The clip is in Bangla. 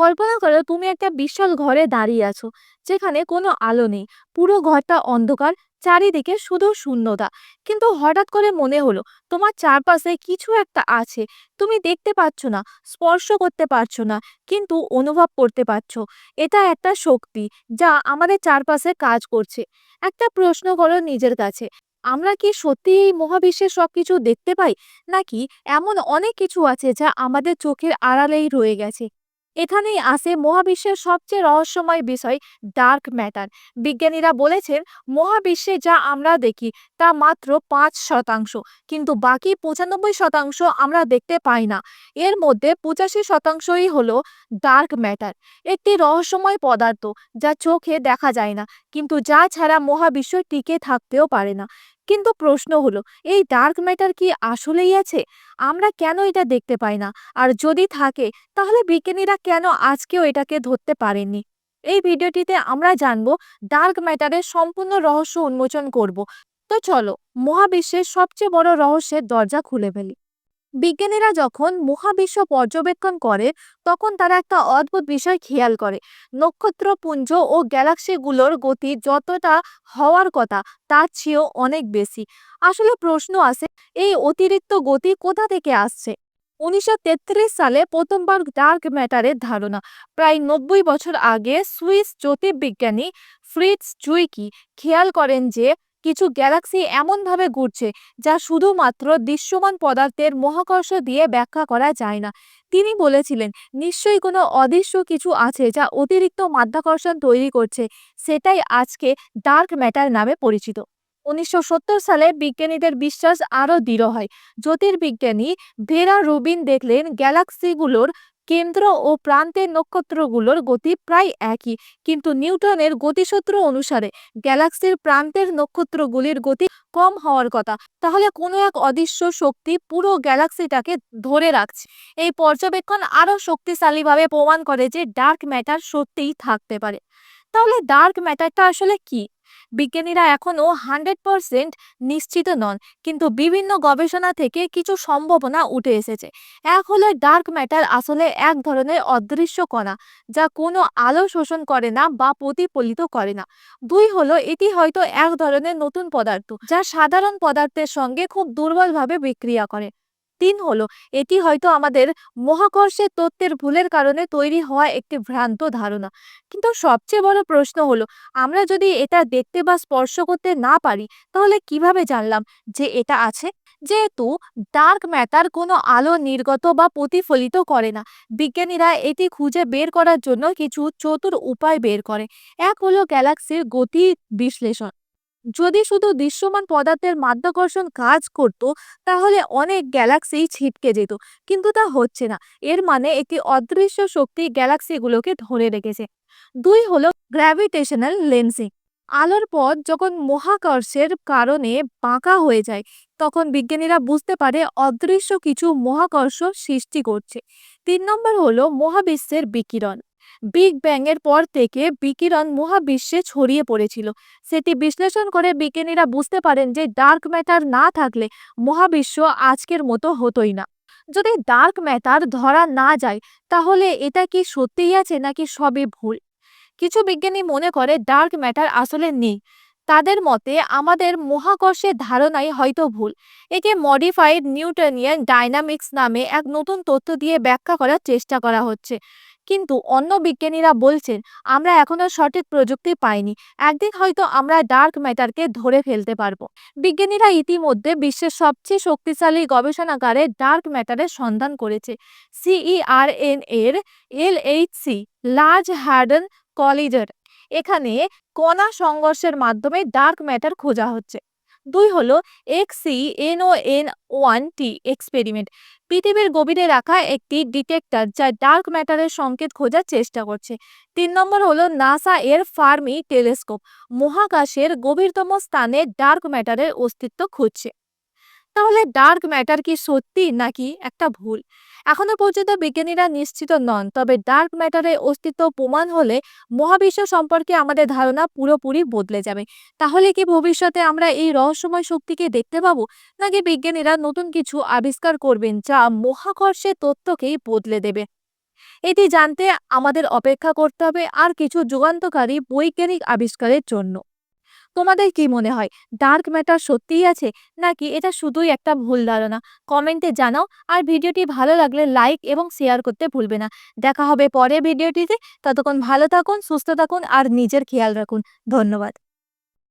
কল্পনা করো তুমি একটা বিশাল ঘরে দাঁড়িয়ে আছো, যেখানে কোনো আলো নেই। পুরো ঘরটা অন্ধকার, চারিদিকে শুধু শূন্যতা। কিন্তু হঠাৎ করে মনে হলো, তোমার চারপাশে কিছু একটা আছে। তুমি দেখতে পাচ্ছ না, স্পর্শ করতে পারছ না, কিন্তু অনুভব করতে পারছ। এটা একটা শক্তি যা আমাদের চারপাশে কাজ করছে। একটা প্রশ্ন করো নিজের কাছে, আমরা কি সত্যি এই মহাবিশ্বের সবকিছু দেখতে পাই? নাকি এমন অনেক কিছু আছে যা আমাদের চোখের আড়ালেই রয়ে গেছে? এখানেই আসে মহাবিশ্বের সবচেয়ে রহস্যময় বিষয় ডার্ক ম্যাটার বিজ্ঞানীরা বলেছেন, মহাবিশ্বে যা আমরা দেখি, তা মাত্র পাঁচ শতাংশ, কিন্তু বাকি পঁচানব্বই শতাংশ আমরা দেখতে পাই না। এর মধ্যে পঁচাশি শতাংশই হলো ডার্ক ম্যাটার একটি রহস্যময় পদার্থ যা চোখে দেখা যায় না, কিন্তু যা ছাড়া মহাবিশ্ব টিকে থাকতেও পারে না। কিন্তু প্রশ্ন হলো, এই ডার্ক ম্যাটার কি আসলেই আছে? আমরা কেন এটা দেখতে পাই না? আর যদি থাকে, তাহলে বিজ্ঞানীরা কেন আজকেও এটাকে ধরতে পারেননি? এই ভিডিওটিতে আমরা জানব ডার্ক ম্যাটারের সম্পূর্ণ রহস্য উন্মোচন করব। তো চলো, মহাবিশ্বের সবচেয়ে বড় রহস্যের দরজা খুলে ফেলি। বিজ্ঞানীরা যখন মহাবিশ্ব পর্যবেক্ষণ করে, তখন তারা একটা অদ্ভুত বিষয় খেয়াল করে। নক্ষত্রপুঞ্জ ও গ্যালাক্সিগুলোর গতি যতটা হওয়ার কথা, তার চেয়েও অনেক বেশি। আসলে প্রশ্ন আসে, এই অতিরিক্ত গতি কোথা থেকে আসছে? উনিশশো তেত্রিশ সালে প্রথমবার ডার্ক ম্যাটারের ধারণা। প্রায় নব্বই বছর আগে সুইস জ্যোতির্বিজ্ঞানী ফ্রিটস জুইকি খেয়াল করেন যে কিছু গ্যালাক্সি এমনভাবে ঘুরছে যা শুধুমাত্র দৃশ্যমান পদার্থের মহাকর্ষ দিয়ে ব্যাখ্যা করা যায় না। তিনি বলেছিলেন, নিশ্চয়ই কোনো অদৃশ্য কিছু আছে যা অতিরিক্ত মাধ্যাকর্ষণ তৈরি করছে। সেটাই আজকে ডার্ক ম্যাটার নামে পরিচিত। উনিশশো সত্তর সালে বিজ্ঞানীদের বিশ্বাস আরও দৃঢ় হয়। জ্যোতির্বিজ্ঞানী ভেরা রুবিন দেখলেন গ্যালাক্সিগুলোর কেন্দ্র ও প্রান্তের নক্ষত্রগুলোর গতি প্রায় একই। কিন্তু নিউটনের গতিসূত্র অনুসারে গ্যালাক্সির প্রান্তের নক্ষত্রগুলির গতি কম হওয়ার কথা। তাহলে কোনো এক অদৃশ্য শক্তি পুরো গ্যালাক্সিটাকে ধরে রাখছে। এই পর্যবেক্ষণ আরও শক্তিশালীভাবে প্রমাণ করে যে ডার্ক ম্যাটার সত্যিই থাকতে পারে। তাহলে ডার্ক ম্যাটারটা আসলে কি? বিজ্ঞানীরা এখনও হান্ড্রেড পারসেন্ট নিশ্চিত নন, কিন্তু বিভিন্ন গবেষণা থেকে কিছু সম্ভাবনা উঠে এসেছে। এক হলো ডার্ক ম্যাটার আসলে এক ধরনের অদৃশ্য কণা, যা কোনো আলো শোষণ করে না বা প্রতিফলিত করে না। দুই হলো এটি হয়তো এক ধরনের নতুন পদার্থ, যা সাধারণ পদার্থের সঙ্গে খুব দুর্বলভাবে বিক্রিয়া করে। তিন হলো, এটি হয়তো আমাদের মহাকর্ষের তত্ত্বের ভুলের কারণে তৈরি হওয়া একটি ভ্রান্ত ধারণা। কিন্তু সবচেয়ে বড় প্রশ্ন হলো, আমরা যদি এটা দেখতে বা স্পর্শ করতে না পারি, তাহলে কীভাবে জানলাম যে এটা আছে? যেহেতু ডার্ক ম্যাটার কোনো আলো নির্গত বা প্রতিফলিত করে না, বিজ্ঞানীরা এটি খুঁজে বের করার জন্য কিছু চতুর উপায় বের করে। এক হলো গ্যালাক্সির গতি বিশ্লেষণ। যদি শুধু দৃশ্যমান পদার্থের মাধ্যাকর্ষণ কাজ করত, তাহলে অনেক গ্যালাক্সি ছিটকে যেত। কিন্তু তা হচ্ছে না। এর মানে একটি অদৃশ্য শক্তি গ্যালাক্সিগুলোকে ধরে রেখেছে। দুই হলো গ্র্যাভিটেশনাল লেন্সিং আলোর পথ যখন মহাকর্ষের কারণে বাঁকা হয়ে যায়, তখন বিজ্ঞানীরা বুঝতে পারে অদৃশ্য কিছু মহাকর্ষ সৃষ্টি করছে। তিন নম্বর হলো মহাবিশ্বের বিকিরণ। বিগ ব্যাং এর পর থেকে বিকিরণ মহাবিশ্বে ছড়িয়ে পড়েছিল। সেটি বিশ্লেষণ করে বিজ্ঞানীরা বুঝতে পারেন যে ডার্ক ম্যাটার না থাকলে মহাবিশ্ব আজকের মতো হতোই না। যদি ডার্ক ম্যাটার ধরা না যায়, তাহলে এটা কি সত্যিই আছে নাকি সবই ভুল? কিছু বিজ্ঞানী মনে করে ডার্ক ম্যাটার আসলে নেই। তাদের মতে আমাদের মহাকর্ষের ধারণাই হয়তো ভুল। একে মডিফাইড নিউটনিয়ান ডাইনামিক্স নামে এক নতুন তথ্য দিয়ে ব্যাখ্যা করার চেষ্টা করা হচ্ছে। কিন্তু অন্য বিজ্ঞানীরা বলছেন, আমরা এখনও সঠিক প্রযুক্তি পাইনি। একদিন হয়তো আমরা ডার্ক ম্যাটারকে ধরে ফেলতে পারব। বিজ্ঞানীরা ইতিমধ্যে বিশ্বের সবচেয়ে শক্তিশালী গবেষণাগারে ডার্ক ম্যাটারের সন্ধান করেছে। সিইআরএন এর এল এইচ সি লার্জ হার্ডন কলিজার, এখানে কণা সংঘর্ষের মাধ্যমে ডার্ক ম্যাটার খোঁজা হচ্ছে। দুই হলো xenon one T experiment পৃথিবীর গভীরে রাখা একটি ডিটেক্টর যা ডার্ক ম্যাটারের সংকেত খোঁজার চেষ্টা করছে। তিন নম্বর হলো নাসা এর ফার্মি টেলিস্কোপ মহাকাশের গভীরতম স্থানে ডার্ক ম্যাটারের অস্তিত্ব খুঁজছে। তাহলে ডার্ক ম্যাটার কি সত্যি নাকি একটা ভুল? এখনও পর্যন্ত বিজ্ঞানীরা নিশ্চিত নন, তবে ডার্ক ম্যাটারের অস্তিত্ব প্রমাণ হলে মহাবিশ্ব সম্পর্কে আমাদের ধারণা পুরোপুরি বদলে যাবে। তাহলে কি ভবিষ্যতে আমরা এই রহস্যময় শক্তিকে দেখতে পাবো? নাকি বিজ্ঞানীরা নতুন কিছু আবিষ্কার করবেন যা মহাকর্ষের তত্ত্বকেই বদলে দেবে? এটি জানতে আমাদের অপেক্ষা করতে হবে আর কিছু যুগান্তকারী বৈজ্ঞানিক আবিষ্কারের জন্য। তোমাদের কি মনে হয়? ডার্ক ম্যাটার সত্যিই আছে? নাকি এটা শুধুই একটা ভুল ধারণা? কমেন্টে জানাও, আর ভিডিওটি ভালো লাগলে লাইক এবং শেয়ার করতে ভুলবে না। দেখা হবে পরে ভিডিওটিতে। ততক্ষণ ভালো থাকুন, সুস্থ থাকুন, আর নিজের খেয়াল রাখুন। ধন্যবাদ।